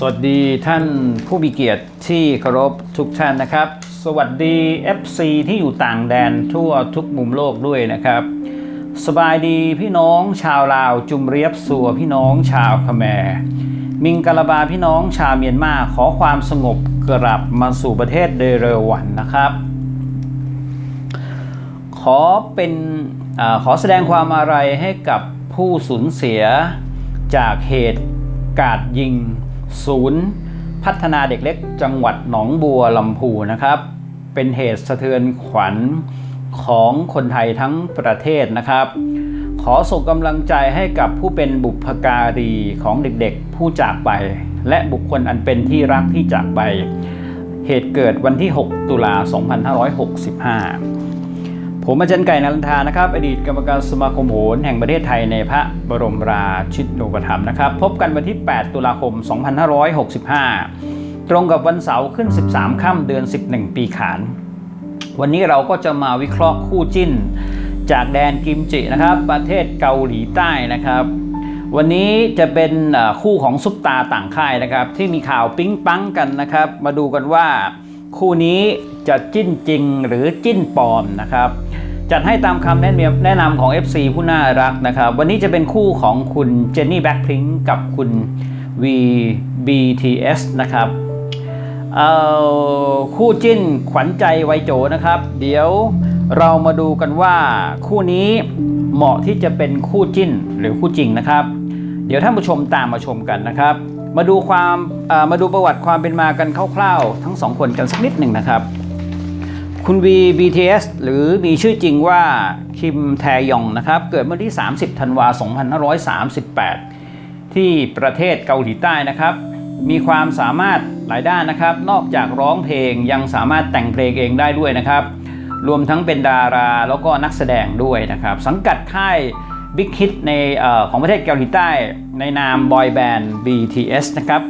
สวัสดีท่านผู้มีเกียรติที่เคารพทุกท่านนะครับ สวัสดี FC ที่อยู่ต่างแดนทั่วทุกมุมโลกด้วยนะครับ สบายดีพี่น้องชาวลาวจุมเรียบสัวพี่น้องชาวคแมร์มิงกะลาบาพี่น้องชาวเมียนมาขอความสงบกลับมาสู่ประเทศโดเรวันนะครับ ขอเป็นอขอแสดงความอาลัยให้กับผู้สูญเสียจากเหตุการยิง ศูนย์พัฒนาเด็กเล็กจังหวัดหนองบัวลำพูนะครับ เป็นเหตุสะเทือนขวัญของคนไทยทั้งประเทศนะครับ ขอส่งกำลังใจให้กับผู้เป็นบุพการีของเด็กๆ ผู้จากไป และบุคคลอันเป็นที่รักที่จากไป เหตุเกิดวันที่ 6 ตุลา 2565 ผมอาจารย์ไก่นันทานะครับ อดีตกรรมการสมาคมโหรแห่งประเทศไทยในพระบรมราชินูปถัมภ์นะครับ พบกันวันที่ 8 ตุลาคม 2565 ตรงกับวันเสาร์ขึ้น 13 ค่ำเดือน 11 ปีขาน วันนี้เราก็จะมาวิเคราะห์คู่จิ้น จากแดนกิมจินะครับ ประเทศเกาหลีใต้นะครับ วันนี้จะเป็นคู่ของซุปตาต่างค่ายนะครับ ที่มีข่าวปิ๊งปังกันนะครับ มาดูกันว่า คู่นี้จะจิ้นจริงหรือจิ้นปลอมนะครับจัดให้ตามคำแนะนำของ FC ผู้น่ารักนะครับ วันนี้จะเป็นคู่ของคุณเจนนี่แบ็คพิงกับคุณ VBTS นะครับเอ่อคู่จิ้นขวัญใจไวโจนะครับ เดี๋ยวเรามาดูกันว่าคู่นี้เหมาะที่จะเป็นคู่จิ้นหรือคู่จริงนะครับ เดี๋ยวท่านผู้ชมตามมาชมกันนะครับ มาดูความมาดูประวัติความเป็นมากันคร่าวๆ ทั้งสองคนกันสักนิดหนึ่งนะครับ คุณ V BTS หรือมีชื่อจริงว่าคิมแทยองนะครับ เกิดเมื่อที่ 30 ธันวาคม2538 ที่ประเทศเกาหลีใต้นะครับ มีความสามารถหลายด้านนะครับ นอกจากร้องเพลงยังสามารถแต่งเพลงเองได้ด้วยนะครับ รวมทั้งเป็นดาราแล้วก็นักแสดงด้วยนะครับ สังกัดค่าย Big Hit ในอของประเทศเกาหลีใต้ในนามบอยแบนด์ BTS นะครับ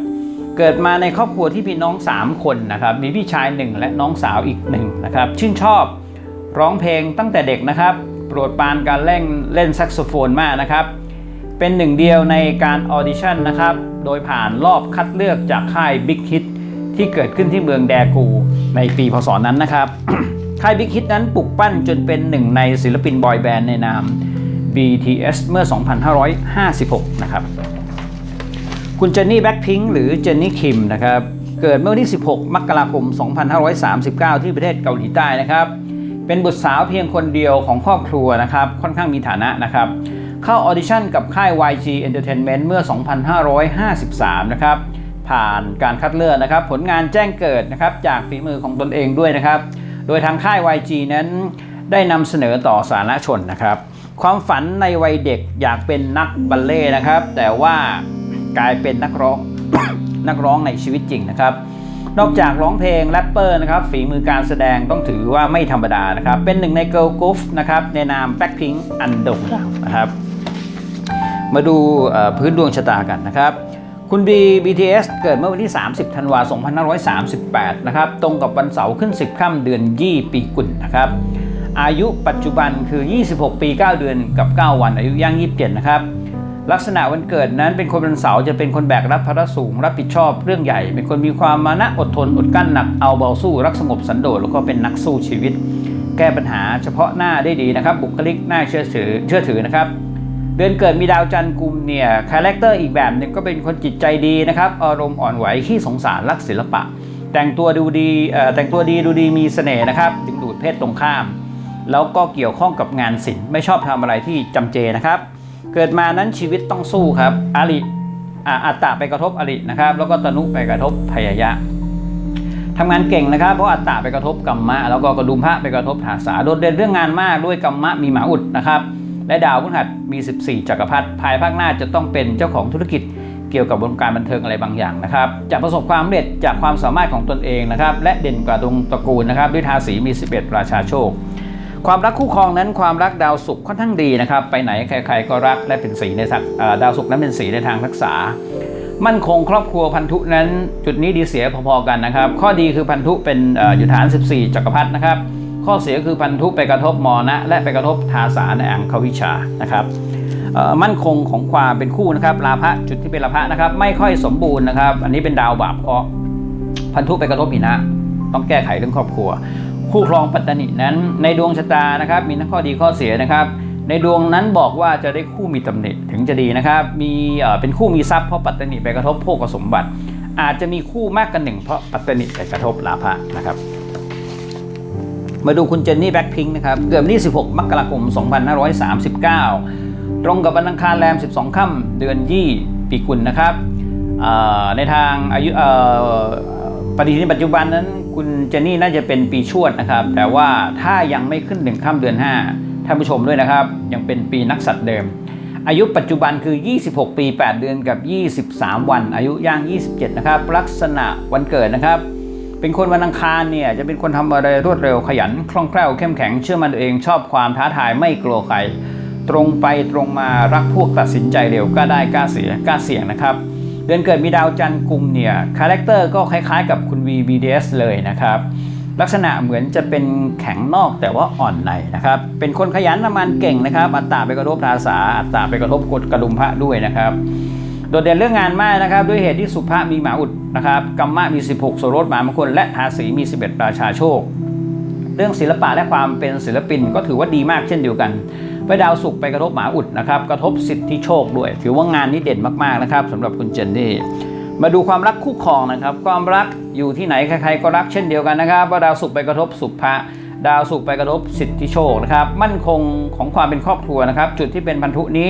เกิดมาในครอบครัวที่พี่น้อง 3 คนนะครับ มีพี่ชาย 1 และน้องสาวอีกหนึ่งนะครับ ชื่นชอบร้องเพลงตั้งแต่เด็กนะครับ โปรดปรานการเล่นเล่นแซกโซโฟนมากนะครับ เป็นหนึ่งเดียวในการออดิชั่นนะครับ โดยผ่านรอบคัดเลือกจากค่าย Big Hit ที่เกิดขึ้นที่เมืองแดกูในปีพศนั้นนะครับ ค่าย Big Hit นั้นปลุกปั้นจนเป็นหนึ่งในศิลปินบอยแบนด์ในนาม BTS เมื่อ 2556 นะครับ คุณเจนนี่แบ็คพิงค์หรือเจนนี่คิมนะครับ เกิดเมื่อวันที่ 16 มกราคม 2539 ที่ประเทศเกาหลีใต้นะครับ เป็นบุตรสาวเพียงคนเดียวของครอบครัวนะครับ ค่อนข้างมีฐานะนะครับ เข้าออดิชั่นกับค่าย YG Entertainment เมื่อ 2553 นะครับ ผ่านการคัดเลือกนะครับ ผลงานแจ้งเกิดนะครับจากฝีมือของตนเองด้วยนะครับ โดยทางค่าย YG นั้นได้นำเสนอต่อสาธารณชนนะครับ ความฝันในวัยเด็กอยากเป็นนักบัลเล่นะครับ แต่ว่ากลายเป็นนักร้องนักร้องในชีวิตจริงนะครับ นอกจากร้องเพลงแรปเปอร์นะครับฝีมือการแสดงต้องถือว่าไม่ธรรมดานะครับ เป็นหนึ่งในเกิร์ลกรุ๊ปนะครับในนามแบ็คพิงอันดงดังนะครับ มาดูพื้นดวงชะตากันนะครับ คุณ B BTS เกิดเมื่อวันที่ 30 ธันวาคม 2538 นะครับ ตรงกับวันเสาร์ขึ้น 10 ค่ำเดือนยี่ปีกุลนะครับ อายุปัจจุบันคือ 26 ปี 9 เดือนกับ 9 วันอายุย่าง 27 นะครับ ลักษณะวันเกิดนั้นเป็นคนวันเสาร์จะเป็นคนแบกรับภาระสูง รับผิดชอบเรื่องใหญ่ เป็นคนมีความมานะอดทนอดกลั้นหนักเอาเบาสู้ รักสงบสันโดษแล้วก็เป็นนักสู้ชีวิต แก้ปัญหาเฉพาะหน้าได้ดีนะครับ บุคลิกน่าเชื่อถือเชื่อถือนะครับเดือนเกิดมีดาวจันทร์กุมเนี่ยคาแรคเตอร์อีกแบบหนึงก็เป็นคนจิตใจดีนะครับอารมณ์อ่อนไหวขี้สงสารรักศิลปะ แต่งตัวดูดีแต่งตัวดีดูดีมีเสน่ห์นะครับดึงดูดเพศตรงข้าม แล้วก็เกี่ยวข้องกับงานศิลป์ไม่ชอบทำอะไรที่จำเจนะครับ เกิดมานั้นชีวิตต้องสู้ครับอาริอัตตะไปกระทบอรินะครับ แล้วก็ตนุไปกระทบพยายะทำงานเก่งนะครับ เพราะอัตตาไปกระทบกรรมะ แล้วก็กระดุมพระไปกระทบฐาสาโดดเด่นเรื่องงานมากด้วยกรรมะมีหมาอุดนะครับและดาวพฤหัสมี 14 จักรพรรดิภายภาคหน้าจะต้องเป็นเจ้าของธุรกิจเกี่ยวกับวงการบันเทิงอะไรบางอย่างนะครับจะประสบความสำเร็จจากความสามารถของตนเองนะครับ และเด่นกว่าดวงตระกูลนะครับ ด้วยทาสีมี 11 ราชาโชค ความรักคู่ครองนั้นความรักดาวศุกร์ค่อนข้างดีนะครับ ไปไหนใครๆก็รักและเป็นสีในทักดาวศุกร์นั้นเป็นสีในทางทักษะมั่นคงครอบครัวพันธุนั้นจุดนี้ดีเสียพอๆกันนะครับ ข้อดีคือพันธุเป็นอยู่ฐาน 14 จักรพรรดินะครับ ข้อเสียคือพันธุไปกระทบมอนะและไปกระทบทาสาในอังควิชานะครับมั่นคงของความเป็นคู่นะครับลาภะจุดที่เป็นลาภะนะครับ ไม่ค่อยสมบูรณ์นะครับ อันนี้เป็นดาวบาปเคราะพันธุไปกระทบหินะต้องแก้ไขเรื่องครอบครัว คู่ครองปัตตนินั้น ในดวงชะตานะครับ มีทั้งข้อดีข้อเสียนะครับ ในดวงนั้นบอกว่าจะได้คู่มีตำหนิถึงจะดีนะครับ มีเป็นคู่มีทรัพย์เพราะปัตตนิไปกระทบโภคสมบัติ อาจจะมีคู่มากกันหนึ่งเพราะปัตตนิไปกระทบลาภะนะครับ มาดูคุณเจนนี่แบ็คพิงค์นะครับ เกิดวันที่ 16 มกราคม 2539 ตรงกับวันอังคารแรม 12 ค่ำเดือนยี่ปีกุลนะครับในทางอายุปฏิทินปัจจุบันนั้น คุณเจนนี่น่าจะเป็นปีชวดนะครับ แต่ว่าถ้ายังไม่ขึ้นหนึ่งค่ำเดือน 5 ท่านผู้ชมด้วยนะครับ ยังเป็นปีนักสัตว์เดิม อายุปัจจุบันคือ 26 ปี 8 เดือนกับ 23 วัน อายุย่าง 27 นะครับ ลักษณะวันเกิดนะครับ เป็นคนวันอังคารเนี่ยจะเป็นคนทำอะไรรวดเร็วขยัน คล่องแคล่วเข้มแข็งเชื่อมันตัวเองชอบความท้าทายไม่กลัวใคร ตรงไปตรงมารักพวกตัดสินใจเร็วกล้าได้กล้าเสียกล้าเสี่ยงนะครับ เดือนเกิดมีดาวจันทร์กลุ่มเนี่ยคาแรคเตอร์ก็คล้ายๆกับคุณ VBDS เลยนะครับลักษณะเหมือนจะเป็นแข็งนอกแต่ว่าอ่อนในนะครับ เป็นคนขยันทำงานเก่งนะครับ อัตราไปกระทบภาษา อัตราไปกระทบกฎกระดุมพระด้วยนะครับ โดดเด่นเรื่องงานมากนะครับ ด้วยเหตุที่สุภะมีหมาอุดนะครับกัมมะมี 16 โสรถหมามงคลและทาสีมี 11 ราชาโชค เรื่องศิลปะและความเป็นศิลปินก็ถือว่าดีมากเช่นเดียวกัน ไปดาวศุกร์ไปกระทบหมาอุดนะครับกระทบสิทธิโชคด้วย ถือว่างานนี้เด่นมากๆนะครับสำหรับคุณเจนนี่มาดูความรักคู่ครองนะครับ ความรักอยู่ที่ไหนใครๆก็รักเช่นเดียวกันนะครับว่าดาวศุกร์ไปกระทบสุภะดาวศุกร์ไปกระทบสิทธิโชคนะครับ มั่นคงของความเป็นครอบครัวนะครับ จุดที่เป็นพันธุนี้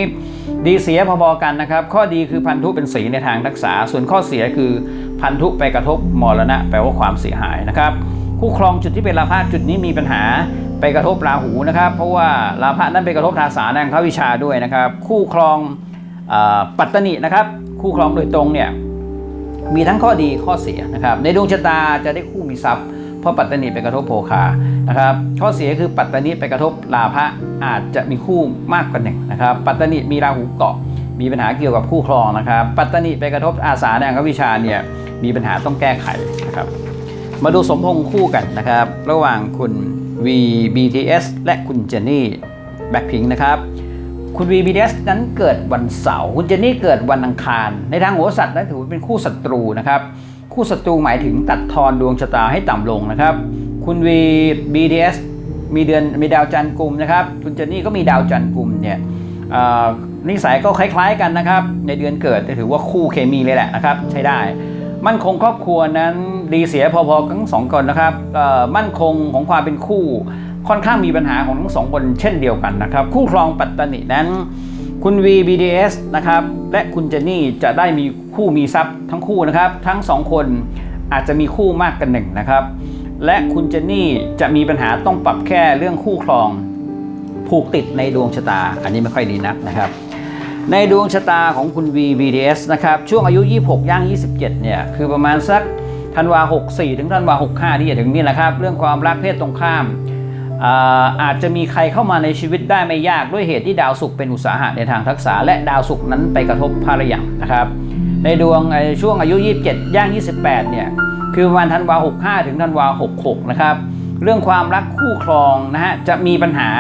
ดีเสียพอๆกันนะครับ ข้อดีคือพันธุเป็นสีในทางรักษา ส่วนข้อเสียคือพันธุไปกระทบมรณะ แปลว่าความเสียหายนะครับ คู่ครองจุดที่เป็นราพะจุดนี้มีปัญหา ไปกระทบราหูนะครับ เพราะว่าราพะนั้นไปกระทบทาสานังควิชาด้วยนะครับ คู่ครองอปัตตนินะครับ คู่ครองโดยตรงเนี่ยมีทั้งข้อดีข้อเสียนะครับ ในดวงชะตาจะได้คู่มีทรัพย์เพราะปัตตนิไปกระทบโภคานะครับ ข้อเสียคือปัตตนิไปกระทบลาภะอาจจะมีคู่มากกว่าหนึ่งนะครับ ปัตตนิมีราหูเกาะ มีปัญหาเกี่ยวกับคู่ครองนะครับ ปัตตนิไปกระทบอาสาในอังควิชาเนี่ยมีปัญหาต้องแก้ไขนะครับ มาดูสมพงษ์คู่กันนะครับ ระหว่างคุณ VBTS และคุณเจนนี่แบ็คพิงนะครับคุณ VBTS นั้นเกิดวันเสาร์คุณเจนนี่เกิดวันอังคาร ในทางโหราศาสตร์นั้นถือว่าเป็นคู่ศัตรูนะครับคู่ศัตรูหมายถึงตัดทอนดวงชะตาให้ต่ำลงนะครับ คุณ VBTS มีเดือนมีดาวจันทร์กลุ่มนะครับ คุณเจนนี่ก็มีดาวจันทร์กลุ่มเนี่ยนิสัยก็คล้ายๆกันนะครับ ในเดือนเกิดถือว่าคู่เคมีเลยแหละนะครับ ใช้ได้ มั่นคงครอบครัวนั้นดีเสียพอๆกันทั้งสองคนนะครับมั่นคงของความเป็นคู่ ค่อนข้างมีปัญหาของทั้งสองคนเช่นเดียวกันนะครับ คู่ครองปัตตานินั้น คุณ VBDS นะครับและคุณเจนนี่จะได้มีคู่มีทรัพย์ทั้งคู่นะครับ ทั้งสองคนอาจจะมีคู่มากกันหนึ่งนะครับ และคุณเจนนี่จะมีปัญหาต้องปรับแค่เรื่องคู่ครอง ผูกติดในดวงชะตา อันนี้ไม่ค่อยดีนักนะครับ ในดวงชะตาของคุณ VBDS นะครับช่วงอายุ 26 ย่าง 27 เนี่ย คือประมาณสักธันวา 64 ถึงธันวา 65 ที่จะถึงนี่แหละครับ เรื่องความรักเพศตรงข้ามอาอาจจะมีใครเข้ามาในชีวิตได้ไม่ยากด้วยเหตุที่ดาวศุกร์เป็นอุตสาหะในทางทักษะ และดาวศุกร์นั้นไปกระทบภรรยานะครับ ในดวงช่วงอายุ 27 ย่าง 28 เนี่ย คือประมาณธันวา 65 ถึงธันวา 66 นะครับ เรื่องความรักคู่ครองนะฮะจะมีปัญหา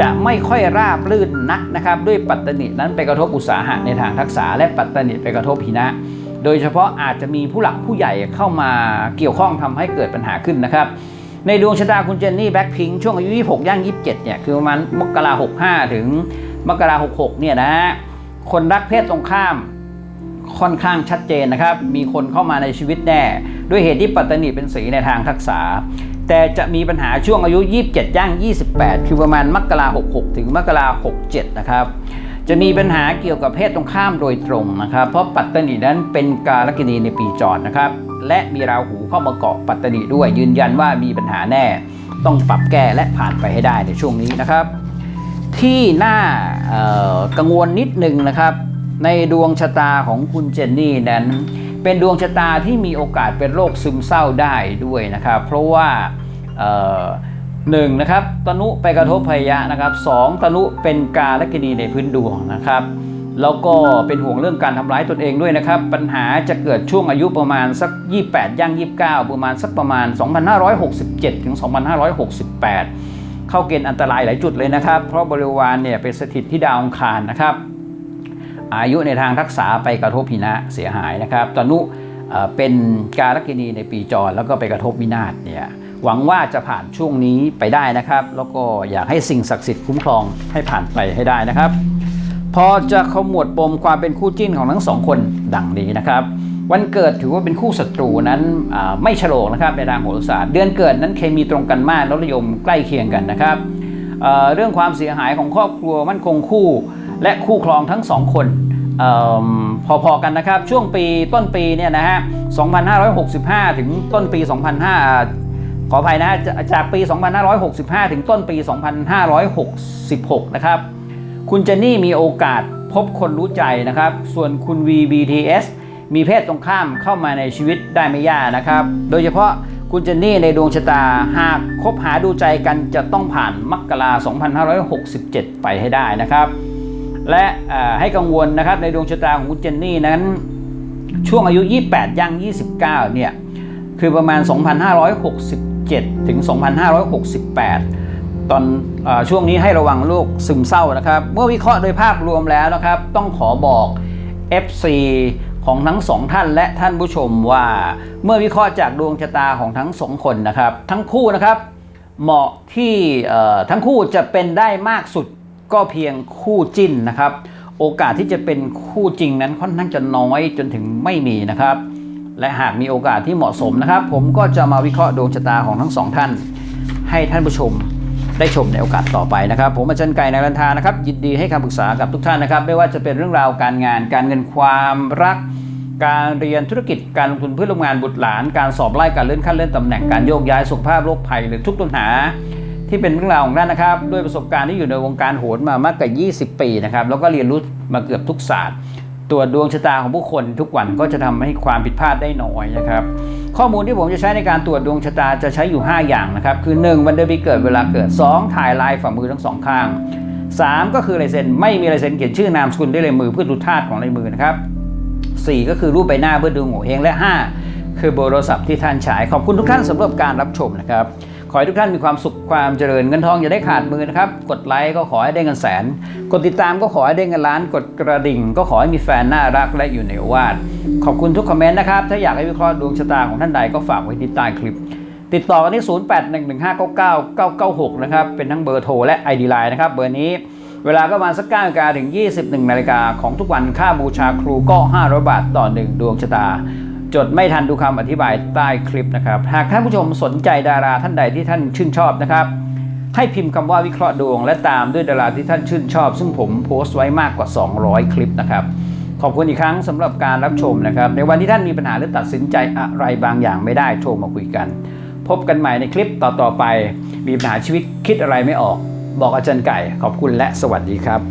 จะไม่ค่อยราบลื่นนักนะครับ ด้วยปัตตนินั้นไปกระทบอุตสาหะในทางทักษะและปัตตนิไปกระทบหินะ โดยเฉพาะอาจจะมีผู้หลักผู้ใหญ่เข้ามาเกี่ยวข้องทำให้เกิดปัญหาขึ้นนะครับในดวงชะตาคุณเจนนี่แบ็คพิงช่วงอายุ 26 ย่าง 27 เนี่ย คือประมาณมกรา65 ถึงมกรา66 เนี่ยนะฮะคนรักเพศตรงข้ามค่อนข้างชัดเจนนะครับ มีคนเข้ามาในชีวิตแน่ ด้วยเหตุที่ปัตตนิเป็นสีในทางทักษะ แต่จะมีปัญหาช่วงอายุ 27 ย่าง 28 คือประมาณมกรา66 ถึงมกรา67 นะครับ จะมีปัญหาเกี่ยวกับเพศตรงข้ามโดยตรงนะครับ เพราะปัตตนินั้นเป็นกาลกินีในปีจรนะครับ และมีราหูเข้ามาเกาะปัตตนิด้วยยืนยันว่ามีปัญหาแน่ ต้องปรับแก้และผ่านไปให้ได้ในช่วงนี้นะครับ ที่น่ากังวลนิดนึงนะครับ ในดวงชะตาของคุณเจนนี่นั้น เป็นดวงชะตาที่มีโอกาสเป็นโรคซึมเศร้าได้ด้วยนะครับ เพราะว่าหนึ่งนะครับตนุไปกระทบพยะนะครับสองตนุเป็นกาและกินีในพื้นดวงนะครับ แล้วก็เป็นห่วงเรื่องการทำร้ายตนเองด้วยนะครับ ปัญหาจะเกิดช่วงอายุประมาณสัก 28 ย่าง 29 ประมาณสักประมาณ 2567 ถึง 2568 เข้าเกณฑ์อันตรายหลายจุดเลยนะครับ เพราะบริวารเนี่ยเป็นสถิตที่ดาวอังคารนะครับ อายุในทางรักษาไปกระทบพินะเสียหายนะครับตนุเป็นการกินีในปีจรแล้วก็ไปกระทบวินาศเนี่ยหวังว่าจะผ่านช่วงนี้ไปได้นะครับ แล้วก็อยากให้สิ่งศักดิ์สิทธิ์คุ้มครองให้ผ่านไปให้ได้นะครับ พอจะขมวดปมความเป็นคู่จิ้นของทั้งสองคนดังนี้นะครับ วันเกิดถือว่าเป็นคู่ศัตรูนั้นไม่ฉลกนะครับในทางโหราศาสตร์ เดือนเกิดนั้นเคมีตรงกันมากแล้วนิยมใกล้เคียงกันนะครับเรื่องความเสียหายของครอบครัวมั่นคงคู่ และคู่ครองทั้งสองคนเอพอๆกันนะครับ ช่วงปีต้นปีเนี่ยนะฮะ 2565 ถึงต้นปี2500ขออภัยนะฮะจากจากปี 2565 ถึงต้นปี 2566 นะครับ คุณเจนนี่มีโอกาสพบคนรู้ใจนะครับ ส่วนคุณ VBTS มีเพศตรงข้ามเข้ามาในชีวิตได้ไม่ยากนะครับ โดยเฉพาะคุณเจนนี่ในดวงชะตาหากคบหาดูใจกันจะต้องผ่านมกรา2567 ไปให้ได้นะครับ และให้กังวลนะครับในดวงชะตาของคุณเจนนี่นั้น ช่วงอายุ 28 ย่าง 29 เนี่ย คือประมาณ 2567 ถึง 2568 ตอนอช่วงนี้ให้ระวังโรคซึมเศร้านะครับ เมื่อวิเคราะห์โดยภาพรวมแล้วนะครับ ต้องขอบอก FC ของทั้งสองท่านและท่านผู้ชมว่าเมื่อวิเคราะห์จากดวงชะตาของทั้งสองคนนะครับ ทั้งคู่นะครับ เหมาะที่ทั้งคู่จะเป็นได้มากสุด ก็เพียงคู่จิ้นนะครับ โอกาสที่จะเป็นคู่จริงนั้นค่อนข้างจะน้อยจนถึงไม่มีนะครับ และหากมีโอกาสที่เหมาะสมนะครับ ผมก็จะมาวิเคราะห์ดวงชะตาของทั้งสองท่าน ให้ท่านผู้ชมได้ชมในโอกาสต่อไปนะครับ ผมอาจารย์ไก่นารันทานะครับยินดีให้คำปรึกษากับทุกท่านนะครับ ไม่ว่าจะเป็นเรื่องราวการงาน การเงินความรัก การเรียนธุรกิจการลงทุนเพื่อลงงานบุตรหลาน การสอบไล่การเลื่อนขั้นเลื่อนตำแหน่งการโยกย้ายสุขภาพโรคภัยหรือทุกปัญหา ที่เป็นเรื่องราวของท่านนะครับ ด้วยประสบการณ์ที่อยู่ในวงการโหนมามากกว่า 20 ปีนะครับแล้วก็เรียนรู้มาเกือบทุกศาสตร์ตรวจดวงชะตาของผู้คนทุกวันก็จะทำให้ความผิดพลาดได้น้อยนะครับ ข้อมูลที่ผมจะใช้ในการตรวจดวงชะตาจะใช้อยู่ 5 อย่างนะครับ คือ 1 วันเดือนปีเกิดเวลาเกิด 2 ถ่ายลายฝ่ามือทั้งสองข้าง 3 ก็คือลายเซ็นไม่มีลายเซ็นเขียนชื่อนามสกุลด้วยลายมือเพื่อดูธาตุของลายมือนะครับ 4 ก็คือรูปใบหน้าเพื่อดูโง่เฮงและ 5 คือเบอร์โทรศัพท์ที่ท่านใช้ขอบคุณทุกท่านสำหรับการรับชมนะครับ ขอให้ทุกท่านมีความสุขความเจริญเงินทองอย่าได้ขาดมือนะครับ กดไลค์ก็ขอให้ได้เงินแสน กดติดตามก็ขอให้ได้เงินล้าน กดกระดิ่ง ก็ขอให้มีแฟนน่ารักและอยู่ในอวาทขอบคุณทุกคอมเมนต์นะครับ ถ้าอยากให้วิเคราะห์ดวงชะตาของท่านใดก็ฝากไว้ที่ใต้คลิป ติดต่อกันที่ 0811599996 นะครับ เป็นทั้งเบอร์โทรและ ID Line นะครับ เบอร์นี้เวลาก็ประมาณสัก9นาฬิกาถึง 21นาฬิกาของทุกวันค่าบูชาครูก็ 500 บาทต่อ 1 ดวงชะตา จดไม่ทันดูคำอธิบายใต้คลิปนะครับ หากท่านผู้ชมสนใจดาราท่านใดที่ท่านชื่นชอบนะครับ ให้พิมพ์คำว่าวิเคราะห์ดวง และตามด้วยดาราที่ท่านชื่นชอบ ซึ่งผมโพสต์ไว้มากกว่า 200 คลิปนะครับ ขอบคุณอีกครั้งสำหรับการรับชมนะครับ ในวันที่ท่านมีปัญหาหรือตัดสินใจอะไรบางอย่างไม่ได้โทรมาคุยกัน พบกันใหม่ในคลิปต่อๆไป มีปัญหาชีวิตคิดอะไรไม่ออก บอกอาจารย์ไก่ ขอบคุณและสวัสดีครับ